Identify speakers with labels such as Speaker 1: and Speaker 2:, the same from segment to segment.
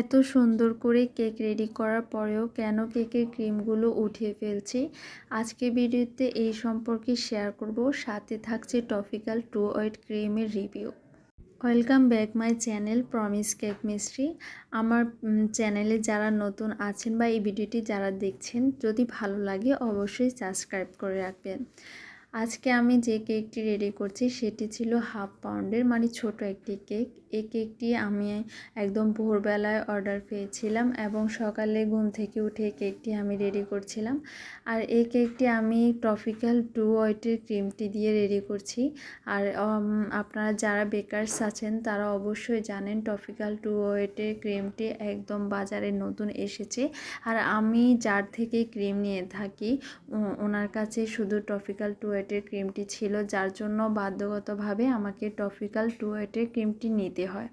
Speaker 1: এত সুন্দর করে কেক রেডি করার পরেও কেন কেকের ক্রিমগুলো উঠিয়ে ফেলছি? আজকে ভিডিওতে এই সম্পর্কে শেয়ার করব। সাথে থাকছে টপিক্যাল টু ওয়েট ক্রিমের review. Welcome back my channel promise cake mystery আমার চ্যানেলে যারা নতুন আছেন বা এই ভিডিওটি যারা দেখছেন, যদি ভালো লাগে অবশ্যই সাবস্ক্রাইব করে রাখবেন। আজকে আমি যে কেকটি রেডি করছি সেটি ছিল হাফ পাউন্ডের মানে ছোট একটি কেক। এই কেকটি আমি একদম ভোরবেলায় অর্ডার পেয়েছিলাম এবং সকালে ঘুম থেকে উঠে কেকটি আমি রেডি করছিলাম। আর এই কেকটি আমি ট্রফিক্যাল টু ওয়েটের ক্রিমটি দিয়ে রেডি করছি। আর আপনারা যারা বেকারস আছেন তারা অবশ্যই জানেন ট্রফিক্যাল টু ওয়েটের ক্রিমটি একদম বাজারে নতুন এসেছে। আর আমি যার থেকে ক্রিম নিয়ে থাকি ওনার কাছে শুধু ট্রফিক্যাল টু ওয়েটের ক্রিমটি ছিল, যার জন্য বাধ্যগতভাবে আমাকে ট্রফিক্যাল টু ওয়েটের ক্রিমটি নিতে হয়।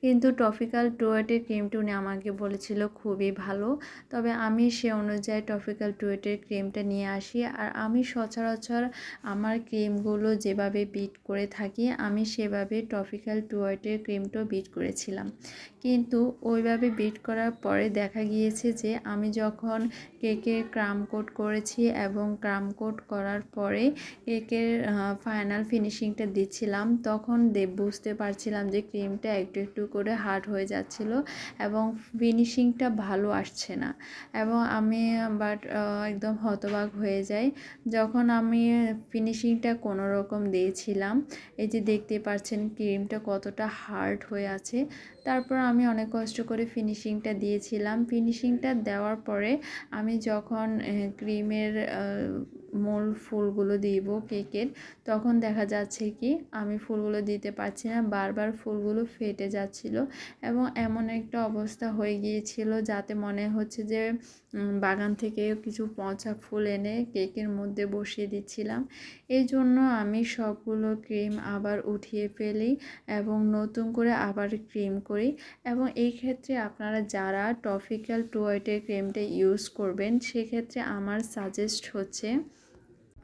Speaker 1: কিন্তু টপিক্যাল টুয়েটের ক্রিমটি উনি আমাকে বলেছিল খুবই ভালো। তবে আমি সে অনুযায়ী টপিক্যাল টুয়েটের ক্রিমটা নিয়ে আসি। আর আমি সচরাচর আমার ক্রিমগুলো যেভাবে বিট করে থাকি, আমি সেভাবে টপিক্যাল টুয়েটের ক্রিমটাও বিট করেছিলাম। কিন্তু ওইভাবে বিট করার পরে দেখা গিয়েছে যে, আমি যখন কেকের ক্রাম কোট করেছি এবং ক্রাম কোট করার পরে কেকের ফাইনাল ফিনিশিংটা দিচ্ছিলাম। তখন বুঝতে পারছিলাম যে ক্রিমটা একটু একটু করে হার্ড হয়ে যাচ্ছিল এবং ফিনিশিংটা ভালো আসছে না। এবং আমি বাট একদম হতবাক হয়ে যাই। যখন আমি ফিনিশিংটা কোনো রকম দিয়েছিলাম, এই যে দেখতে পাচ্ছেন ক্রিমটা কতটা হার্ড হয়ে আছে। তারপর আমি অনেক কষ্ট করে ফিনিশিংটা দিয়েছিলাম। ফিনিশিংটা দেওয়ার পরে আমি যখন ক্রিমের মূল ফুলগুলো দিব কেকের, তখন দেখা যাচ্ছে কি আমি ফুলগুলো দিতে পারছি না, বারবার ফুলগুলো ফেটে যাচ্ছিল এবং এমন একটা অবস্থা হয়ে গিয়েছিল যাতে মনে হচ্ছে যে বাগান থেকে কিছু পচা ফুল এনে কেকের মধ্যে বসিয়ে দিচ্ছিলাম। এই জন্য আমি সবগুলো ক্রিম আবার উঠিয়ে ফেলি এবং নতুন করে আবার ক্রিম করি এবং এই ক্ষেত্রে আপনারা যারা টপিক্যাল টুয়েটের ক্রিমটা ইউজ করবেন, সেক্ষেত্রে আমার সাজেস্ট হচ্ছে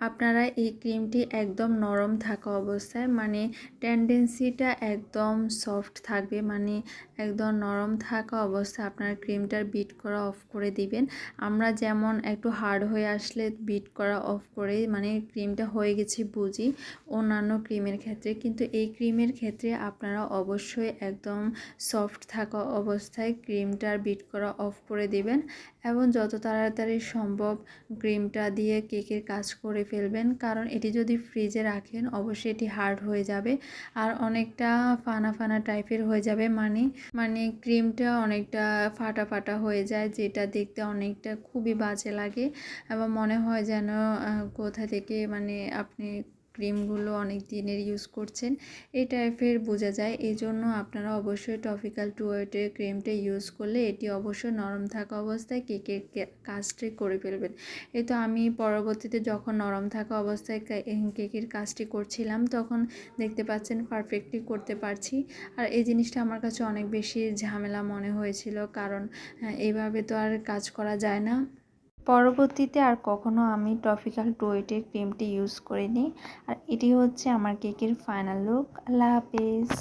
Speaker 1: আপনারা এই ক্রিমটি একদম নরম থাকা অবস্থায় মানে টেন্ডেন্সিটা একদম সফট থাকবে মানে একদম নরম থাকা অবস্থায় আপনার ক্রিমটার বিট করা অফ করে দিবেন। আমরা যেমন একটু হার্ড হয়ে আসলে বিট করা অফ করে মানে ক্রিমটা হয়ে গেছে বুঝি অন্যান্য ক্রিমের ক্ষেত্রে, কিন্তু এই ক্রিমের ক্ষেত্রে আপনারা অবশ্যই একদম সফট থাকা অবস্থায় ক্রিমটার বিট করা অফ করে দিবেন। এবং যত তাড়াতাড়ি সম্ভব ক্রিমটা দিয়ে কেকের কাজ করে ফেলবেন। কারণ এটি যদি ফ্রিজে রাখেন, অবশ্যই এটি হার্ড হয়ে যাবে আর অনেকটা ফানা ফানা টাইপের হয়ে যাবে। মানে মানে ক্রিমটা অনেকটা ফাটা ফাটা হয়ে যায়, যেটা দেখতে অনেকটা খুবই বাজে লাগে এবং মনে হয় যেন কোথা থেকে মানে আপনি ক্রিমগুলো অনেক দিনের ইউজ করছেন, এই টাইপের বোঝা যায়। এই জন্য আপনারা অবশ্যই টপিক্যাল টুয়েটের ক্রিমটা ইউজ করলে এটি অবশ্যই নরম থাকা অবস্থায় কেকের কাজটি করে ফেলবেন। এই তো আমি পরবর্তীতে যখন নরম থাকা অবস্থায় কেকের কাজটি করছিলাম, তখন দেখতে পাচ্ছেন পারফেক্টলি করতে পারছি। আর এই জিনিসটা আমার কাছে অনেক বেশি ঝামেলা মনে হয়েছিল, কারণ এইভাবে তো আর কাজ করা যায় না। পরবর্তীতে আর কখনো আমি টপিক্যাল টোয়েটের ক্রিমটি ইউজ করিনি। আর এটি হচ্ছে আমার কেকের ফাইনাল লুক। আল্লাহ হাফেজ।